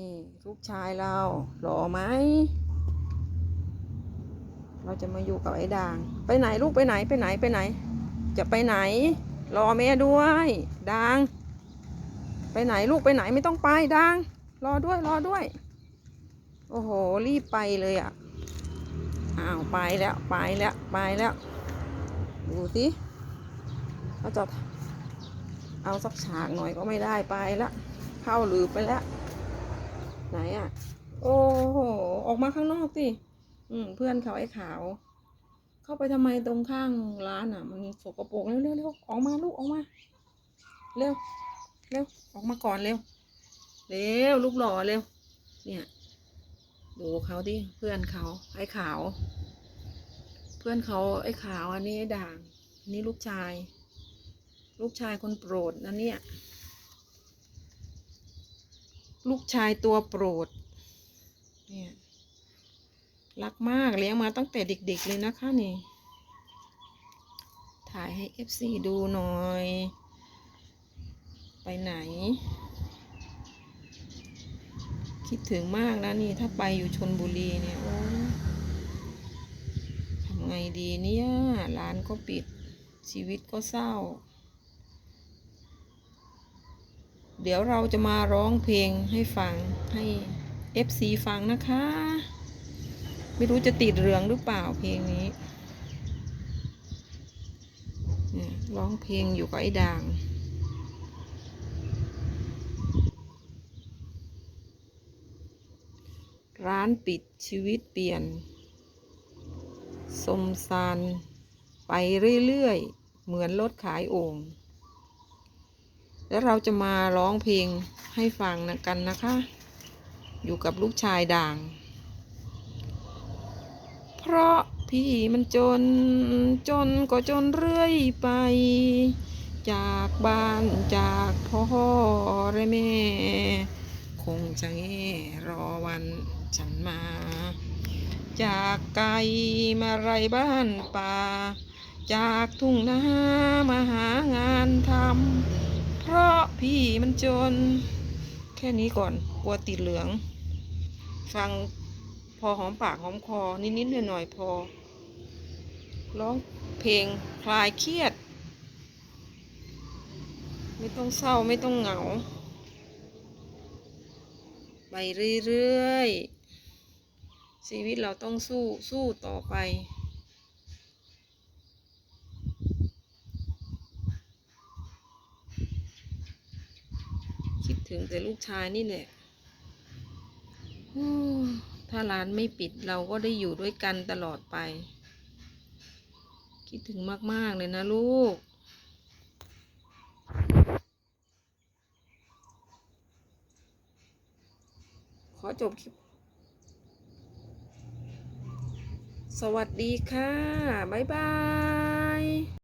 นี่ลูกชายเราหล่อไหม เราจะมาอยู่กับไอ้ด่าง ไปไหนลูกไปไหนไปไหนไปไหน จะไปไหน รอแม่ด้วยด่าง ไปไหนลูกไปไหนไม่ต้องไปด่าง รอด้วยรอด้วย โอ้โหรีบไปเลยอะ อ้าวไปแล้วไปแล้วไปแล้ว ดูสิเขาจะเอาสักฉากหน่อยก็ไม่ได้ไปละ เข้าหลืบไปแล้ว ไหนอะ โอ้โห ออกมาข้างนอกสิ อืม เพื่อนเขาไอ้ขาว เข้าไปทำไมตรงข้างร้านอะ มันสกปรกเร็วเร็วเร็วออกมาลูกออกมา เร็ว เร็ว ออกมาก่อนเร็ว เร็ว ลูกหล่อเร็ว เนี่ย ดูเขาดิ เพื่อนเขาไอ้ขาว เพื่อนเขาไอ้ขาวอันนี้ไอ้ด่างนนี้ลูกชาย ลูกชายคนโปรดนะเนี่ย ลูกชายตัวโปรด เนี่ย รักมากเลี้ยงมาตั้งแต่เด็กๆเลยนะคะนี่ ถ่ายให้ FC ดูหน่อย ไปไหน คิดถึงมากนะนี่ ถ้าไปอยู่ชนบุรีเนี่ย โอ้ทำไงดีเนี่ย ร้านก็ปิดชีวิตก็เศร้า เดี๋ยวเราจะมาร้องเพลงให้ฟังให้ FC ฟังนะคะ ไม่รู้จะติดเรืองหรือเปล่าเพลงนี้ร้องเพลงอยู่กับไอ้ด่างร้านปิดชีวิตเปลี่ยน สมซานไปเรื่อย ๆ เหมือนรถขายโอ่ง แล้วเราจะมาร้องเพลงให้ฟังนะกันนะคะ อยู่กับลูกชายด่าง เพราะพี่มันจนจนก็จนเรื่อยไป จากบ้านจากพ่อและแม่ คงจะแง่รอวันฉันมา จากไกลมาไรบ้านป่า จากทุ่งนามาหางานทำ พี่มันจน แค่นี้ก่อนกลัวติดเหลือง ฟังพอหอมปากหอมคอ นิดๆหน่อยๆพอ ร้องเพลงคลายเครียด ไม่ต้องเศร้าไม่ต้องเหงา ไปเรื่อยๆชีวิตเราต้องสู้สู้ต่อไป คิดถึงแต่ลูกชายนี่แหละถ้าร้านไม่ปิดเราก็ได้อยู่ด้วยกันตลอดไป คิดถึงมาก ๆ เลยนะลูก ขอจบคลิป สวัสดีค่ะ บ๊ายบาย